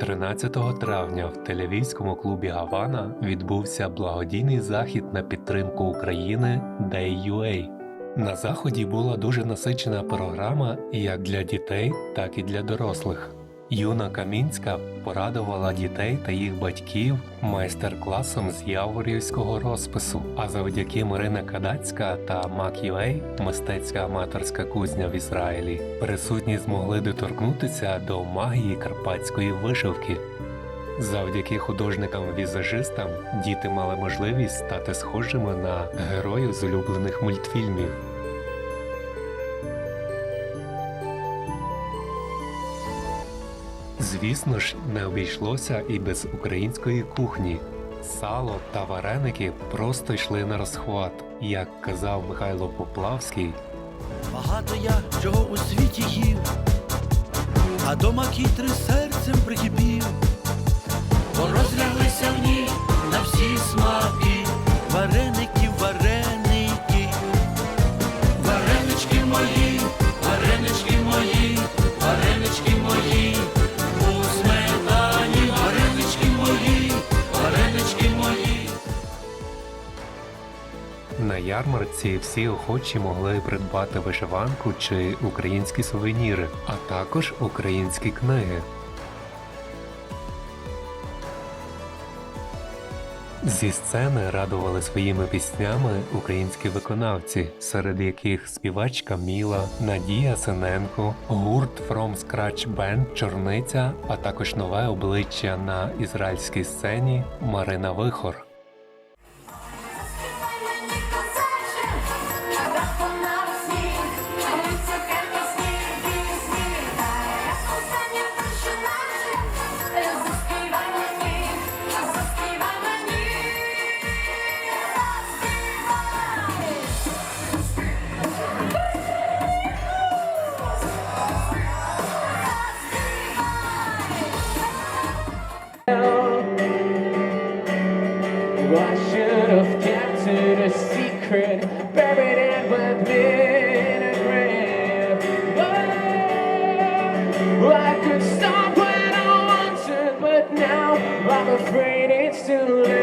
13 травня в телевізькому клубі Гавана відбувся благодійний захід на підтримку України Day.ua. На заході була дуже насичена програма як для дітей, так і для дорослих. Юна Камінська порадувала дітей та їх батьків майстер-класом з яворівського розпису. А завдяки Марина Кадацька та Мак.UA, мистецька аматорська кузня в Ізраїлі, присутні змогли доторкнутися до магії карпатської вишивки. Завдяки художникам-візажистам діти мали можливість стати схожими на героїв з улюблених мультфільмів. Звісно ж, не обійшлося і без української кухні. Сало та вареники просто йшли на розхват, як казав Михайло Поплавський. Багато я чого у світі їв, а до макітри серцем прикипів, На ярмарці всі охочі могли придбати вишиванку чи українські сувеніри, а також українські книги. Зі сцени радували своїми піснями українські виконавці, серед яких співачка Міла, Надія Синенко, гурт From Scratch Band Чорниця, а також нове обличчя на ізраїльській сцені Марина Вихор. I should have kept it a secret, buried it with vinaigrette. Oh, I could stop when I wanted, but now I'm afraid it's too late.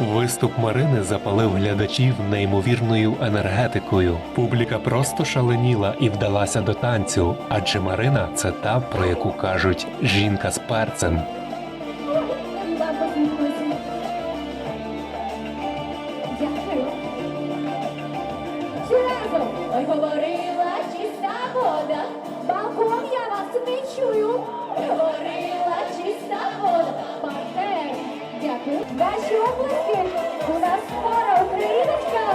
Виступ Марини запалив глядачів неймовірною енергетикою. Публіка просто шаленіла і вдалася до танцю, адже Марина це та, про яку кажуть жінка з перцем. Ой, говорила чиста вода, балкон я вас не чую. Говорила чиста вода. Ваші обласки. У нас скоро україночка.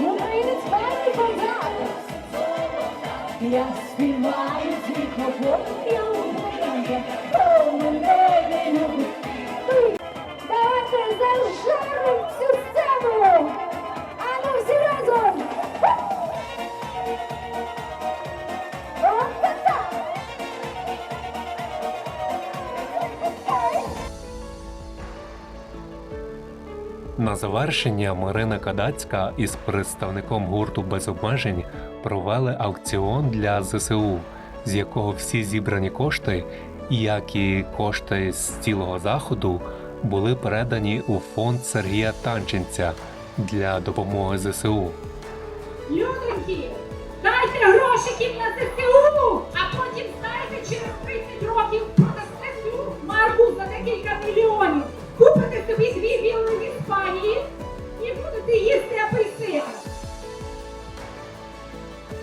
І українець перший козак. Я співаю тихо, бо я мене не любить. Давайте зажаримо На завершення Марина Кадацька із представником гурту без обмежень провели аукціон для ЗСУ, з якого всі зібрані кошти, як і кошти з цілого заходу, були передані у фонд Сергія Танченця для допомоги ЗСУ. Людоньки, дайте грошиків на ЗСУ, а потім знаєте, через 30 років продасте цю марку за декілька мільйонів. Купите собі дві вілли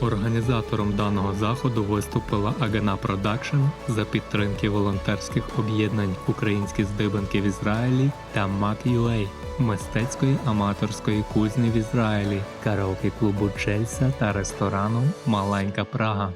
Організатором даного заходу виступила Агена Продакшн за підтримки волонтерських об'єднань Українські здибанки в Ізраїлі та Мак.UA мистецької аматорської кузні в Ізраїлі, караоке клубу Джельса та ресторану Маленька Прага.